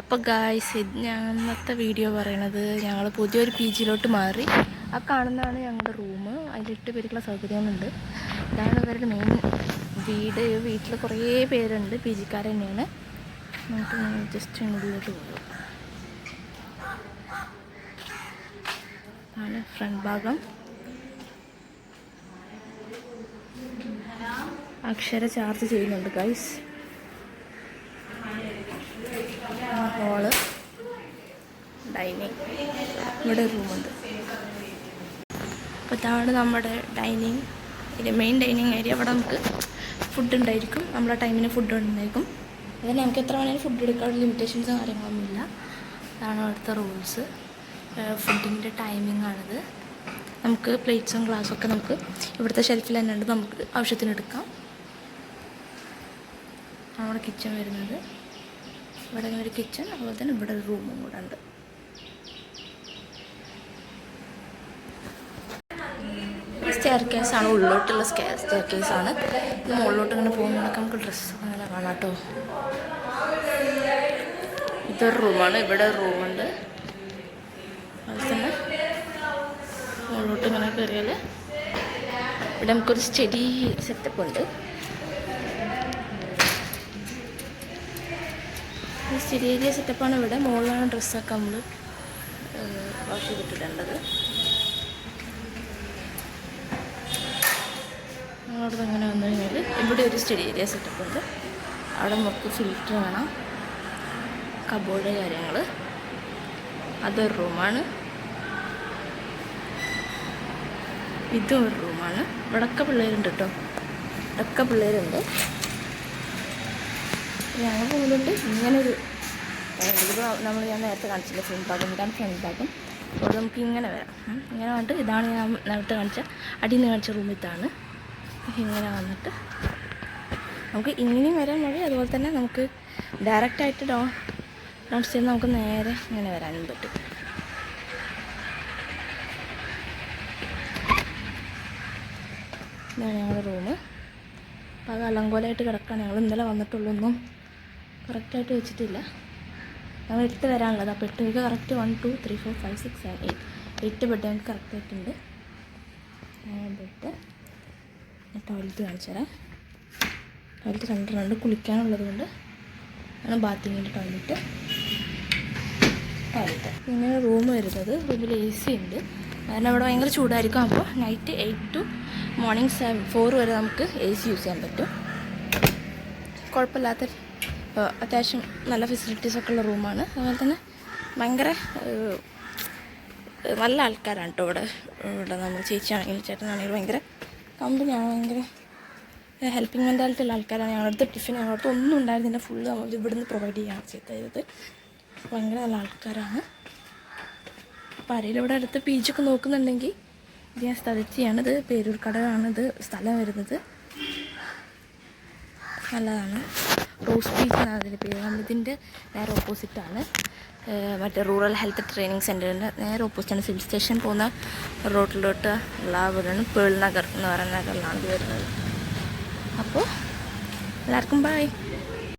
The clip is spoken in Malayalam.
അപ്പോൾ ഗായ്സ് ഇന്നത്തെ വീഡിയോ പറയണത് ഞങ്ങൾ പുതിയൊരു പി ജിയിലോട്ട് മാറി. ആ കാണുന്നതാണ് ഞങ്ങളുടെ റൂം അതിലെട്ട് പേർക്കുള്ള സൗകര്യങ്ങളുണ്ട്. ഇതാണ് ഇവരുടെ മെയിൻ വീട്. വീട്ടിൽ കുറേ പേരുണ്ട്. പി ജിക്കാർ തന്നെയാണ്. നമുക്ക് ജസ്റ്റ് ഉള്ളിലോട്ട് പോകും ആണ് ഫ്രണ്ട് ഭാഗം. അക്ഷര ചാർജ് ചെയ്യുന്നുണ്ട് ഗൈസ് ഡൈനിങ്. ഇവിടെ റൂമുണ്ട്. അപ്പോൾ ഇതാണ് നമ്മുടെ dining. Area main dining area അവിടെ നമുക്ക് ഫുഡ് ഉണ്ടായിരിക്കും. നമ്മളെ ടൈമിന് ഫുഡ് ഉണ്ടായിരിക്കും അതിന് നമുക്ക് എത്ര വേണമെങ്കിലും ഫുഡ് എടുക്കാനുള്ള ലിമിറ്റേഷൻസ് കാര്യങ്ങളൊന്നുമില്ല അതാണ് അവിടുത്തെ റൂൾസ് ഫുഡിന്റെ ടൈമിംഗ് ആണിത്. നമുക്ക് പ്ലേറ്റ്സും ഗ്ലാസ്സും ഒക്കെ നമുക്ക് ഇവിടുത്തെ ഷെൽഫിൽ തന്നെ ഉണ്ട്. നമുക്ക് ആവശ്യത്തിന് എടുക്കാം. നമ്മുടെ കിച്ചൺ വരുന്നത്. ഇവിടെ ഒരു കിച്ചൺ അതുപോലെ തന്നെ ഇവിടെ ഒരു റൂമും കൂടെ ഉണ്ട്. സ്റ്റെയർ കേസാണ് ഉള്ളോട്ടുള്ള സ്റ്റെയർ സ്റ്റെയർ കേസ് ആണ്. മുകളിലോട്ട് ഇങ്ങനെ പോകുമ്പോഴൊക്കെ നമുക്ക് ഡ്രസ്സ് അങ്ങനെ കാണാം ഇതൊരു റൂമാണ് ഇവിടെ റൂമുണ്ട് അതുപോലെ തന്നെ മുകളിലോട്ട് ഇങ്ങനെ കയറിയാൽ ഇവിടെ നമുക്കൊരു സ്റ്റഡി സെറ്റപ്പ് ഉണ്ട്. സ്റ്റഡി ഏരിയ സെറ്റപ്പാണ് ഇവിടെ. മുകളിലാണ് ഡ്രസ്സൊക്കെ നമ്മൾ വാഷ് ചെയ്തിട്ടിടേണ്ടത്. നമ്മളവിടെ അങ്ങനെ വന്നു കഴിഞ്ഞാൽ ഇവിടെ ഒരു സ്റ്റഡി ഏരിയ സെറ്റപ്പ് ഉണ്ട്. അവിടെ നമുക്ക് ഫിൽറ്റർ വേണം. കബോർഡ് കാര്യങ്ങൾ അതൊരു റൂമാണ് ഇതും ഒരു റൂമാണ് ഇവിടൊക്കെ പിള്ളേരുണ്ട് കേട്ടോ ഇവിടൊക്കെ പിള്ളേരുണ്ട്. ഞങ്ങൾ പോകുന്നുണ്ട്. ഇങ്ങനൊരു നമ്മൾ ഞാൻ നേരത്തെ കാണിച്ചില്ല ഫ്രണ്ട് ഭാഗം? ഇതാണ് ഫ്രണ്ട് ഭാഗം. അപ്പോൾ നമുക്ക് ഇങ്ങനെ വരാം. ഇങ്ങനെ വന്നിട്ട് ഇതാണ് ഞാൻ നേരത്തെ കാണിച്ച അടിയിൽ നിന്ന് കാണിച്ച റൂം ഇതാണ്. ഇങ്ങനെ വന്നിട്ട് നമുക്ക് ഇങ്ങനെയും വരാൻ മതി അതുപോലെ തന്നെ നമുക്ക് ഡയറക്റ്റായിട്ട് ഡോ ഡൗൺ സ്റ്റേയിൽ നമുക്ക് നേരെ ഇങ്ങനെ വരാനും പറ്റും. ഇതാണ് ഞങ്ങളുടെ റൂം അപ്പോൾ അത് അലങ്കോലമായിട്ട് കിടക്കുകയാണ് ഞങ്ങൾ ഇന്നലെ വന്നിട്ടുള്ളൂ. ഒന്നും കറക്റ്റായിട്ട് വെച്ചിട്ടില്ല. ഞങ്ങൾ എട്ട് വരാനുള്ളത്. അപ്പോൾ എട്ട് പേർക്ക് correct one two three four five six seven eight എട്ട് ബെഡ് ഞങ്ങൾക്ക് കറക്റ്റായിട്ടുണ്ട് ബെഡ് ടോയ്ലറ്റ് കാണിച്ചു തരാം. ടോയ്ലറ്റ് കണ്ടിട്ടുണ്ട് കുളിക്കാനുള്ളത് കൊണ്ട്. ആണ് ബാത്റൂമിന്റെ ടോയ്ലറ്റ് ടോയ്ലറ്റ് ഇങ്ങനെ റൂം വരുന്നത് റൂമിൽ എ സി ഉണ്ട്. കാരണം ഇവിടെ ഭയങ്കര ചൂടായിരിക്കും. അപ്പോൾ night eight to morning seven four വരെ നമുക്ക് എ സി യൂസ് ചെയ്യാൻ പറ്റും. കുഴപ്പമില്ലാത്ത അത്യാവശ്യം നല്ല ഫെസിലിറ്റീസൊക്കെ ഉള്ള റൂമാണ് അതുപോലെ തന്നെ ഭയങ്കര നല്ല ആൾക്കാരാണ് കേട്ടോ ഇവിടെ. ഇവിടെ നമ്മൾ ചേച്ചിയാണെങ്കിലും ചേട്ടനാണെങ്കിലും ഭയങ്കര കമ്പനിയാണ് ഭയങ്കര ഹെൽപ്പിംഗ് മെന്റാലിറ്റി ഉള്ള ആൾക്കാരാണ്. ഞങ്ങളുടെ ടിഫിൻ ഞങ്ങളുടെ ഒന്നും ഉണ്ടായിരുന്നില്ല. ഫുള്ള് നമ്മൾ ഇവിടുന്ന് പ്രൊവൈഡ് ചെയ്യാൻ ചെയ്തത്. ഭയങ്കര നല്ല ആൾക്കാരാണ്. അപ്പോൾ ആരെങ്കിലും ഇവിടെ അടുത്ത് പി ജിയൊക്കെ നോക്കുന്നുണ്ടെങ്കിൽ ഇത് ഞാൻ സ്ഥലത്തെയാണ് ഇത് പേരൂർക്കടയാണ് ഇത് സ്ഥലം വരുന്നത്. നല്ലതാണ്. റോസ് ബീച്ച് എന്നാണ് അതിന്റെ പേര്. നമ്മളിതിന്റെ നേരെ ഓപ്പോസിറ്റാണ് മറ്റേ റൂറൽ ഹെൽത്ത് ട്രെയിനിങ് സെന്ററിന്റെ നേരെ ഓപ്പോസിറ്റാണ് സിവിൽ സ്റ്റേഷൻ പോകുന്ന റോഡിലോട്ട് ഉള്ള വീടാണ് പേൾ നഗർ എന്ന് പറയുന്ന നഗറിലാണ് വരുന്നത്. അപ്പോൾ എല്ലാവർക്കും ബൈ